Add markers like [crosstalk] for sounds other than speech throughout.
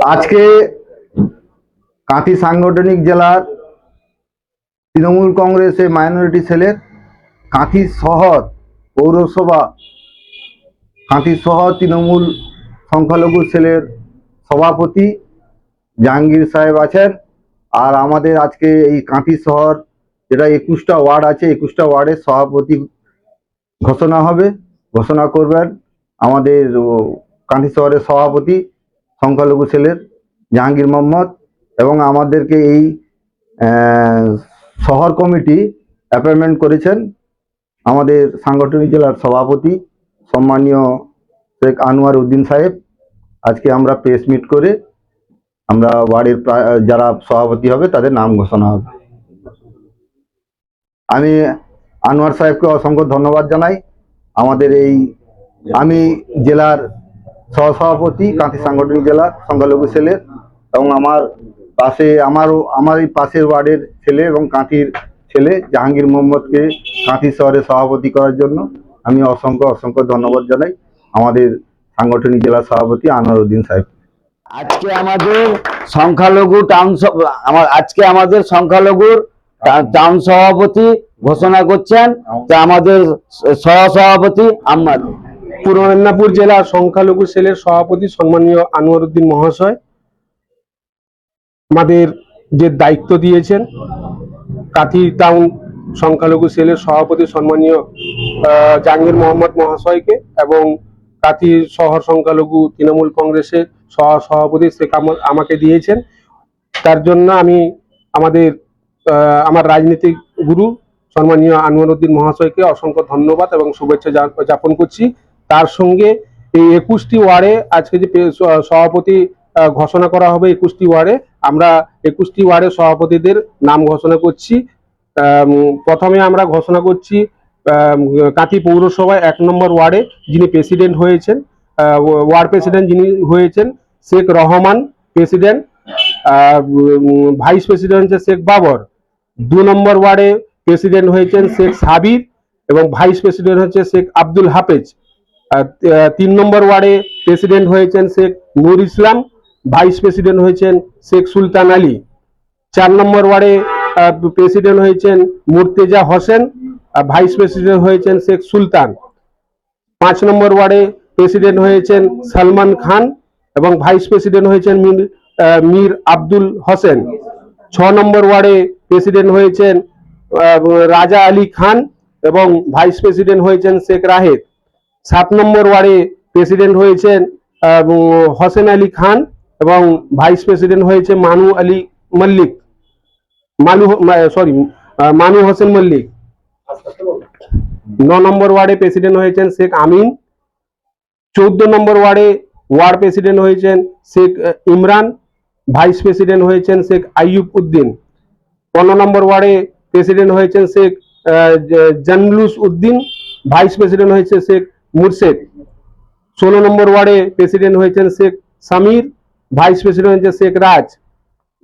আজকে কাঁথি সাংগঠনিক জেলার তৃণমূল কংগ্রেসের মাইনরিটি সেলের কাঁথি শহর পৌরসভা, কাঁথি শহর তৃণমূল সংখ্যালঘু সেলের সভাপতি জাহাঙ্গীর সাহেব আছেন। আর আমাদের আজকে এই কাঁথি শহর যেটা একুশটা ওয়ার্ড আছে, একুশটা ওয়ার্ডের সভাপতি ঘোষণা হবে, ঘোষণা করবেন আমাদের কাঁথি শহরের সভাপতি সংখ্যালঘু সেলের জাহাঙ্গীর মোহাম্মদ এবং আমাদেরকে এই শহর কমিটি অ্যাপয়েন্টমেন্ট করেছেন আমাদের সাংগঠনিক জেলার সভাপতি সম্মানীয় শেখ আনোয়ার উদ্দিন সাহেব। আজকে আমরা প্রেস মিট করে আমরা ওয়ার্ডের যারা সভাপতি হবে তাদের নাম ঘোষণা হবে। আমি আনোয়ার সাহেবকে অসংখ্য ধন্যবাদ জানাই। আমাদের এই, আমি জেলার সহসভাপতি কাঁথি সাংগঠনিক জেলার সংখ্যালঘু সেলের এবং আমার পাশে, আমারও আমার এই পাশের ওয়ার্ডের ছেলে এবং কাঁথির ছেলে জাহাঙ্গীর মোহাম্মদকে কাঁথি শহরে সভাপতি করার জন্য আমি অসংখ্য অসংখ্য ধন্যবাদ জানাই আমাদের সাংগঠনিক জেলা সভাপতি আনোয়ার উদ্দিন সাহেব। আজকে আমাদের সংখ্যালঘু টাউন আমার আজকে আমাদের সংখ্যালঘুর টাউন সভাপতি ঘোষণা করছেন আমাদের সহ সভাপতি আম্মাদ। পূর্ব মেদিনীপুর জেলা সংখ্যালঘু সেলের সভাপতি সম্মানীয় আনোয়ার উদ্দিন মহাশয় আমাদের যে দায়িত্ব দিয়েছেন, কাথি টাউন সংখ্যালঘু সেলের সভাপতি সম্মানীয় জাহাঙ্গীর মোহাম্মদ মহাশয়কে এবং কাথি শহর সংখ্যালঘু তৃণমূল কংগ্রেসের সহ, সভাপতি শেখ আমা- আমাকে দিয়েছেন। তার জন্য আমি আমাদের আমার রাজনীতিক গুরু সম্মানীয় আনোয়ার উদ্দিন মহাশয়কে অসংখ্য ধন্যবাদ এবং শুভেচ্ছা জ্ঞাপন করছি। তার সঙ্গে এই একুশটি ওয়ার্ডে আজকে যে সভাপতি ঘোষণা করা হবে একুশটি ওয়ার্ডে আমরা একুশটি ওয়ার্ডের সভাপতিদের নাম ঘোষণা করছি। প্রথমে আমরা ঘোষণা করছি কাঁথি পৌরসভায় এক নম্বর ওয়ার্ডে যিনি প্রেসিডেন্ট হয়েছেন ওয়ার্ড প্রেসিডেন্ট যিনি হয়েছেন, Sheikh Rahman president vice president হচ্ছে শেখ বাবর। দু নম্বর ওয়ার্ডে প্রেসিডেন্ট হয়েছেন শেখ সাবির এবং ভাইস প্রেসিডেন্ট হচ্ছে শেখ আব্দুল হাফেজ। তিন নম্বর ওয়ার্ডে প্রেসিডেন্ট হয়েছেন শেখ নূর ইসলাম, ভাইস প্রেসিডেন্ট হয়েছেন শেখ সুলতান আলী। চার নম্বর ওয়ার্ডে প্রেসিডেন্ট হয়েছেন মুর্তেজা হোসেন ভাইস প্রেসিডেন্ট হয়েছেন শেখ সুলতান। পাঁচ নম্বর ওয়ার্ডে প্রেসিডেন্ট হয়েছেন সালমান খান এবং ভাইস প্রেসিডেন্ট হয়েছেন মীর মীর আব্দুল হোসেন। ছ নম্বর ওয়ার্ডে প্রেসিডেন্ট হয়েছেন রাজা আলী খান এবং ভাইস প্রেসিডেন্ট হয়েছেন শেখ রাহেদ। সাত নম্বর ওয়ার্ডে প্রেসিডেন্ট হয়েছেন হোসেন আলী খান এবং ভাইস প্রেসিডেন্ট হয়েছে মানু আলী মল্লিক। মানু সরি মানু হোসেন মল্লিক। ন নম্বর ওয়ার্ডে প্রেসিডেন্ট হয়েছেন শেখ আমিন। চৌদ্দ নম্বর ওয়ার্ডে ওয়ার্ড প্রেসিডেন্ট হয়েছেন শেখ ইমরান। ভাইস প্রেসিডেন্ট হয়েছেন শেখ আইয়ুব উদ্দিন। পনেরো নম্বর ওয়ার্ডে প্রেসিডেন্ট হয়েছেন শেখ জানলুস উদ্দিন। ভাইস প্রেসিডেন্ট হয়েছে শেখ মুরশেদ। ষোলো নম্বর ওয়ার্ডে প্রেসিডেন্ট হয়েছেন শেখ সামির ভাইস প্রেসিডেন্ট হয়েছে শেখ রাজ।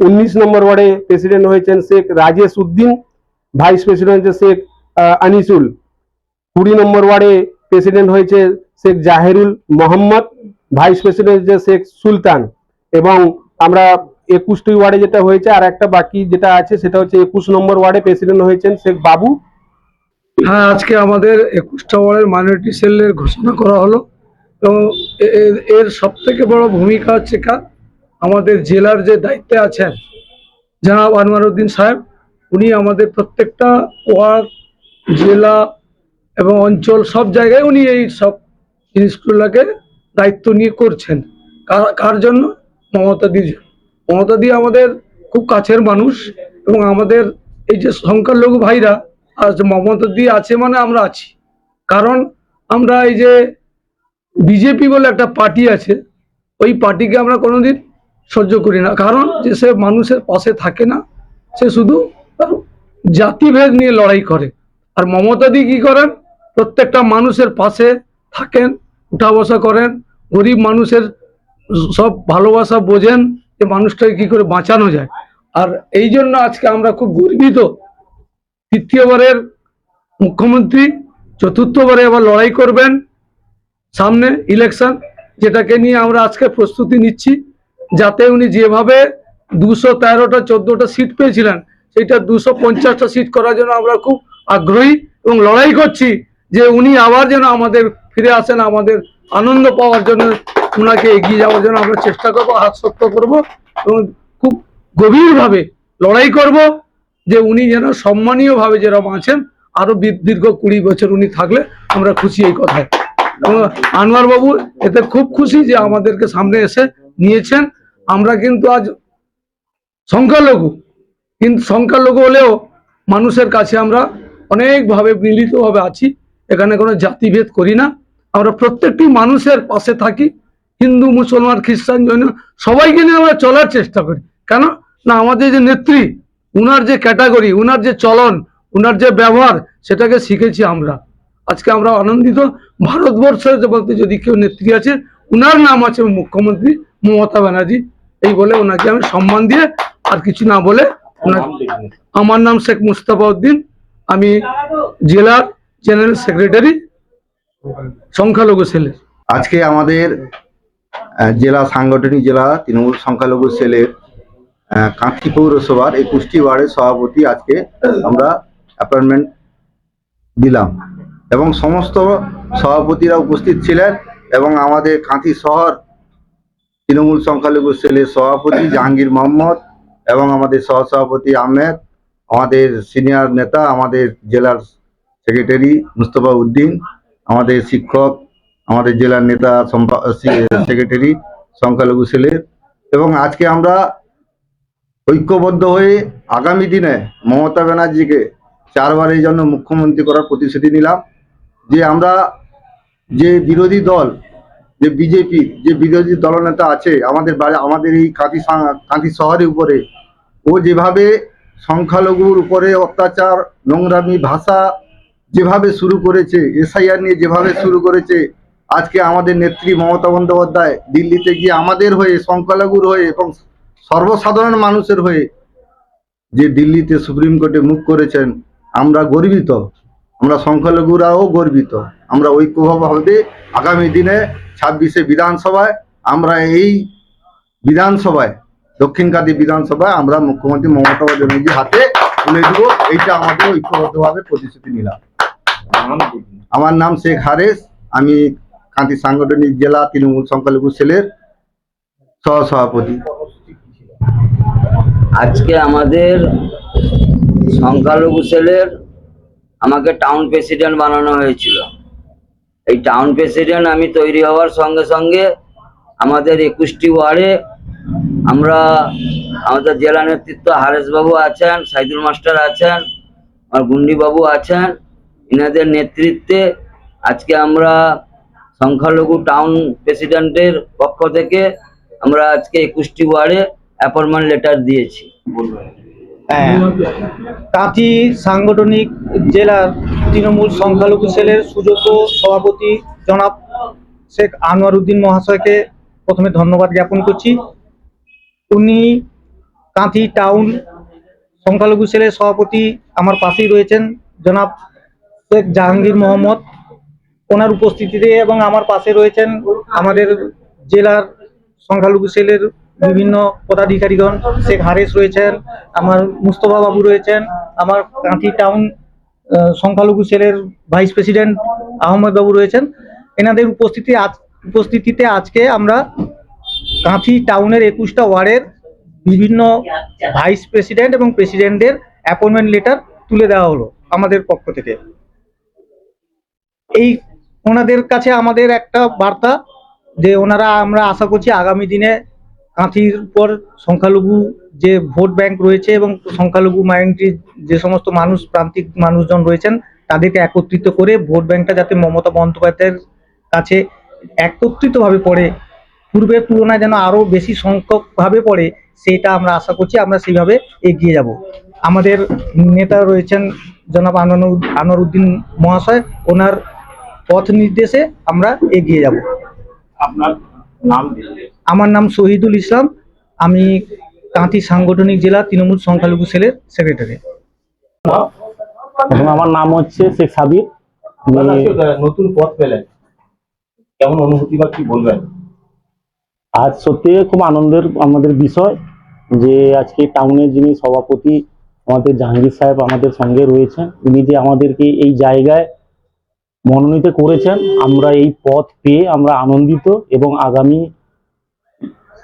উনিশ নম্বর ওয়ার্ডে প্রেসিডেন্ট হয়েছেন শেখ রাজেশ উদ্দিন ভাইস প্রেসিডেন্ট হচ্ছে শেখ আনিসুল। কুড়ি নম্বর ওয়ার্ডে প্রেসিডেন্ট হয়েছে শেখ জাহেরুল মোহাম্মদ ভাইস প্রেসিডেন্ট হচ্ছে শেখ সুলতান। এবং আমরা একুশটি ওয়ার্ডে যেটা হয়েছে আর একটা বাকি যেটা আছে, সেটা হচ্ছে একুশ নম্বর ওয়ার্ডে প্রেসিডেন্ট হয়েছেন শেখ বাবু। হ্যাঁ আজকে আমাদের একুশটা ওয়ার্ডের মাইনরিটি সেলের ঘোষণা করা হলো এবং এর সব থেকে বড় ভূমিকা হচ্ছে কা আমাদের জেলার যে দায়িত্বে আছেন জনাব আনোয়ারউদ্দিন সাহেব, উনি আমাদের প্রত্যেকটা ওয়ার্ড, জেলা এবং অঞ্চল সব জায়গায় উনি এই সব জিনিসগুলোকে দায়িত্ব নিয়ে করছেন। কার- জন্য? মমতা দির জন্য। মমতা দি আমাদের খুব কাছের মানুষ এবং আমাদের এই যে সংখ্যালঘু ভাইরা আজ মমতা দি আছে মানে আমরা আছি। কারণ আমরা এই যে বিজেপি বলে একটা পার্টি আছে, ওই পার্টিকে আমরা কোনোদিন সহ্য করি না। কারণ যে সে মানুষের পাশে থাকে না, সে শুধু জাতিভেদ নিয়ে লড়াই করে। আর মমতা দি কি করেন? প্রত্যেকটা মানুষের পাশে থাকেন, উঠা বসা করেন, গরিব মানুষের সব ভালোবাসা বোঝেন যে মানুষটাকে কি করে বাঁচানো যায়। আর এই জন্য আজকে আমরা খুব গর্বিত তৃতীয়বারের মুখ্যমন্ত্রী, চতুর্থবারে আবার লড়াই করবেন সামনে ইলেকশন যেটাকে নিয়ে আমরা আজকে প্রস্তুতি নিচ্ছি, যাতে উনি যেভাবে দুশো তেরোটা, চোদ্দটা সিট পেয়েছিলেন সেটা দুশো পঞ্চাশটা সিট করার জন্য আমরা খুব আগ্রহী এবং লড়াই করছি যে উনি আবার যেন আমাদের ফিরে আসেন, আমাদের আনন্দ পাওয়ার জন্য উনাকে এগিয়ে যাওয়ার জন্য আমরা চেষ্টা করব, হাত শক্ত করব এবং খুব গভীরভাবে লড়াই করব। যে উনি যেন সম্মানীয়ভাবে যেরকম আছেন, আরও দীর্ঘ কুড়ি বছর উনি থাকলে আমরা খুশি এই কথায়। আনোয়ার বাবু এতে খুব খুশি যে আমাদেরকে সামনে এসে নিয়েছেন। আমরা কিন্তু আজ সংখ্যালঘু। কিন্তু সংখ্যালঘু হলেও মানুষের কাছে আমরা অনেকভাবে মিলিতভাবে আছি। এখানে কোনো জাতিভেদ করি না। আমরা প্রত্যেকটি মানুষের পাশে থাকি। হিন্দু, মুসলমান, খ্রিস্টান, জৈন, সবাইকে নিয়ে আমরা চলার চেষ্টা করি। কেন? না, আমাদের যে নেত্রী উনার যে ক্যাটাগরি উনার যে চলন উনার যে ব্যবহার সেটাকে শিখেছি আমরা। আজকে আমরা আনন্দিত। ভারতবর্ষের যে বলতে যদি কেউ নেত্রী আছে উনার নাম আছে মুখ্যমন্ত্রী মমতা ব্যানার্জি। এই বলে ওনাকে আমি সম্মান দিয়ে আর কিছু না বলে আমার নাম শেখ মুস্তাফা উদ্দিন। আমি জেলার জেনারেল সেক্রেটারি সংখ্যালঘু সেলের। আজকে আমাদের জেলা সাংগঠনিক জেলা তৃণমূল সংখ্যালঘু সেলের কাঁথি পৌরসভার একুশটি ওয়ার্ডের সভাপতি আজকে আমরা অ্যাপয়েন্টমেন্ট দিলাম। এবং সমস্ত সভাপতিরা উপস্থিত ছিলেন এবং আমাদের কাঁথি শহর তৃণমূল সংখ্যালঘু সেলের সভাপতি জাহাঙ্গীর মোহাম্মদ এবং আমাদের সহসভাপতি আহমেদ, আমাদের সিনিয়র নেতা, আমাদের জেলার সেক্রেটারি মুস্তফা উদ্দিন, আমাদের শিক্ষক, আমাদের জেলার নেতা সেক্রেটারি সংখ্যালঘু সেলের। এবং আজকে আমরা ঐক্যবদ্ধ হয়ে আগামী দিনে মমতা ব্যানার্জিকে চারবারের জন্য মুখ্যমন্ত্রী করার প্রতিশ্রুতি নিলাম। যে আমরা যে বিরোধী দল, যে বিজেপি, যে বিরোধী দলনেতা আছে আমাদের আমাদের এই কাঁথি কাঁথি শহরের উপরে, ও যেভাবে সংখ্যালঘুর উপরে অত্যাচার, নোংরামি ভাষা যেভাবে শুরু করেছে, এসআইআর নিয়ে যেভাবে শুরু করেছে, আজকে আমাদের নেত্রী মমতা বন্দ্যোপাধ্যায় দিল্লিতে গিয়ে আমাদের হয়ে, সংখ্যালঘুর হয়ে এবং সর্বসাধারণ মানুষের হয়ে যে দিল্লিতে সুপ্রিম কোর্টে মুখ করেছেন, আমরা গর্বিত। আমরা সংখ্যালঘুরাও গর্বিত। আমরা ঐক্যভাবে আগামী দিনে ছাব্বিশে বিধানসভায় আমরা এই বিধানসভায় দক্ষিণকান্দি বিধানসভায় আমরা মুখ্যমন্ত্রী মমতা ব্যানার্জির হাতে তুলে দিব। এইটা আমাদের ঐক্যবদ্ধভাবে প্রতিশ্রুতি নিলাম। আমার নাম শেখ হারেস। আমি কান্তি সাংগঠনিক জেলা তৃণমূল সংখ্যালঘু সেলের সহসভাপতি। আজকে আমাদের সংখ্যালঘু সেলের আমাকে টাউন প্রেসিডেন্ট বানানো হয়েছিল। এই টাউন প্রেসিডেন্ট আমি তৈরি হওয়ার সঙ্গে সঙ্গে আমাদের একুশটি ওয়ার্ডে আমরা আমাদের জেলা নেতৃত্ব হারেশ বাবু আছেন, সাইদুল মাস্টার আছেন আর গুন্ডিবাবু আছেন। এনাদের নেতৃত্বে আজকে আমরা সংখ্যালঘু টাউন প্রেসিডেন্টের পক্ষ থেকে আমরা আজকে একুশটি ওয়ার্ডে অ্যাপয়েন্টমেন্ট লেটার দিয়েছি। হ্যাঁ। কাঁথি সাংগঠনিক জেলার তৃণমূল সংখ্যালঘু সেলের সুযোগ্য সভাপতি জনাব শেখ আনোয়ার উদ্দিন মহাশয়কে প্রথমে ধন্যবাদ জ্ঞাপন করছি। উনি কাঁথি টাউন সংখ্যালঘু সেলের সভাপতি আমার পাশেই রয়েছেন জনাব শেখ জাহাঙ্গীর মোহাম্মদ। ওনার উপস্থিতিতে এবং আমার পাশে রয়েছেন আমাদের জেলার সংখ্যালঘু সেলের বিভিন্ন পদাধিকারীগণ, শেখ হারেস রয়েছেন, আমার মুস্তফা বাবু রয়েছেন, আমার কাঁথি টাউন সংখ্যালঘু সেলের ভাইস প্রেসিডেন্ট আহমদ বাবু রয়েছেন। এনাদের উপস্থিতি আজ- উপস্থিতিতে আজকে আমরা কাঁথি টাউনের একুশটা ওয়ার্ডের বিভিন্ন ভাইস প্রেসিডেন্ট এবং প্রেসিডেন্টের অ্যাপয়েন্টমেন্ট লেটার তুলে দেওয়া হলো আমাদের পক্ষ থেকে। এই ওনাদের কাছে আমাদের একটা বার্তা যে ওনারা আমরা আশা করছি আগামী দিনে কাঁথির উপর সংখ্যালঘু যে ভোট ব্যাংক রয়েছে এবং সংখ্যালঘু মাইনরিটির যে সমস্ত মানুষ, প্রান্তিক মানুষজন রয়েছেন, তাদেরকে একত্রিত করে ভোট ব্যাংকটা যাতে মমতা বন্দ্যোপাধ্যায়ের কাছে একত্রিতভাবে পড়ে। পূর্বের তুলনায় যেন আরও বেশি সংখ্যকভাবে পড়ে সেটা আমরা আশা করছি, আমরা সেইভাবে এগিয়ে যাব। আমাদের নেতা রয়েছেন জনাব আনোয়ার উদ্দিন মহাশয়, ওনার পথ নির্দেশে আমরা এগিয়ে যাব। আপনার নাম আমার নাম শহীদুল ইসলাম। আমি তাঁতি সাংগঠনিক জেলা তৃণমূল সংখ্যালঘু সেলের সেক্রেটারি। এবং আমার নাম হচ্ছে শেখ সাবির। আমি নতুন পথ পেলেন। কেমন অনুভূতি বা কি বলবেন? আজ সত্যি খুব আনন্দের আমাদের বিষয় যে আজকে টাউনের যিনি সভাপতি আমাদের জাহাঙ্গীর সাহেব আমাদের সঙ্গে রয়েছেন উনি যে আমাদেরকে এই জায়গায় মনোনীত করেছেন আমরা এই পথ পেয়ে আমরা আনন্দিত এবং আগামী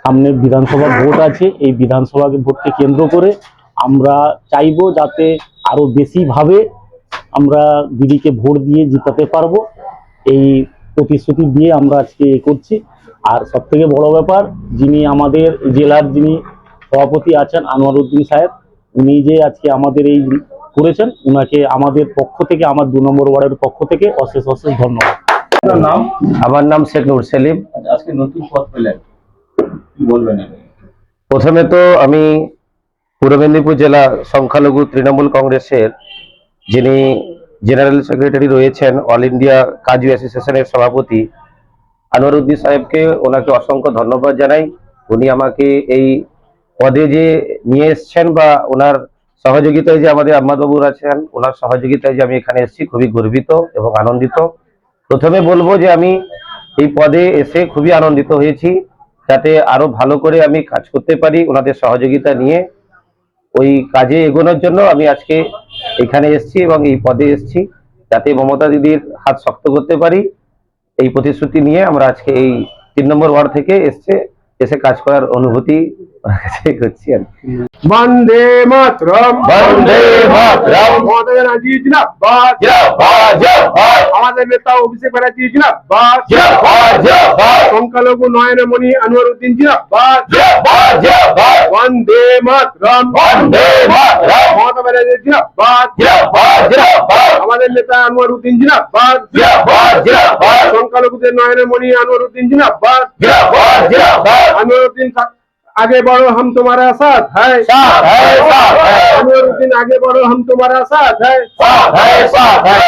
সামনে বিধানসভা ভোট আছে এই বিধানসভা ভোটকে কেন্দ্র করে আমরা চাইব যাতে আরও বেশিভাবে আমরা দিদিকে ভোট দিয়ে জিতাতে পারব। এই প্রতিশ্রুতি দিয়ে আমরা আজকে এ করছি। আর সব থেকে বড় ব্যাপার যিনি আমাদের জেলার যিনি সভাপতি আছেন আনোয়ার উদ্দিন সাহেব উনি যে আজকে আমাদের এই করেছেন উনাকে আমাদের পক্ষ থেকে আমার দু নম্বর ওয়ার্ডের পক্ষ থেকে অশেষ অশেষ ধন্যবাদ। নাম? আমার নাম শেখ নুর সেলিম। আজকে নতুন পদ পেলেন। প্রথমে তো আমি পূর্ব মেদিনীপুর জেলা সংখ্যালঘু তৃণমূল কংগ্রেসের যিনি জেনারেল সেক্রেটারি রয়েছেন অল ইন্ডিয়া কাজু অ্যাসোসিয়েশনের সভাপতি আনোয়ারউদ্দিন সাহেবকে ওনাকে অসংখ্য ধন্যবাদ জানাই। উনি আমাকে এই পদে যে নিয়ে এসছেন বা ওনার সহযোগিতায় যে আমাদের আহমদবাবুর আছেন, ওনার সহযোগিতায় যে আমি এখানে এসেছি, খুবই গর্বিত এবং আনন্দিত। প্রথমে বলব যে আমি এই পদে এসে খুবই আনন্দিত হয়েছি। যাতে আরও ভালো করে আমি কাজ করতে পারি, ওনাদের সহযোগিতা নিয়ে ওই কাজে এগোনোর জন্য আমি আজকে এখানে এসেছি এবং এই পদে এসেছি, যাতে মমতা দিদির হাত শক্ত করতে পারি। এই প্রতিশ্রুতি নিয়ে আমরা আজকে এই তিন নম্বর ওয়ার্ড থেকে এসছে, এসে কাজ করার অনুভূতি [laughs] ওনার কাছে করছি আর কি। বন্দে মাতরম বন্দে মাতরম। মমতা ব্যানার্জি জিন্দাবাদ আমাদের নেতা অভিষেক ব্যানার্জি জিন্দাবাদ সংখ্যালঘু নয়নমণি আনোয়ার উদ্দিন জিন্দাবাদ বন্দে মাতরম মমতা ব্যানার্জি জিন্দাবাদ আমাদের নেতা আনোয়ার উদ্দিন জিন্দাবাদ সংখ্যালঘুদের নয়নমণি আনোয়ার উদ্দিন জিন্দাবাদ আনোয়ার উদ্দিন সা- आगे बढ़ो हम तुम्हारा साथ है। साथ है, साथ है। आगे बढ़ो हम तुम्हारा साथ है। साथ है साथ है।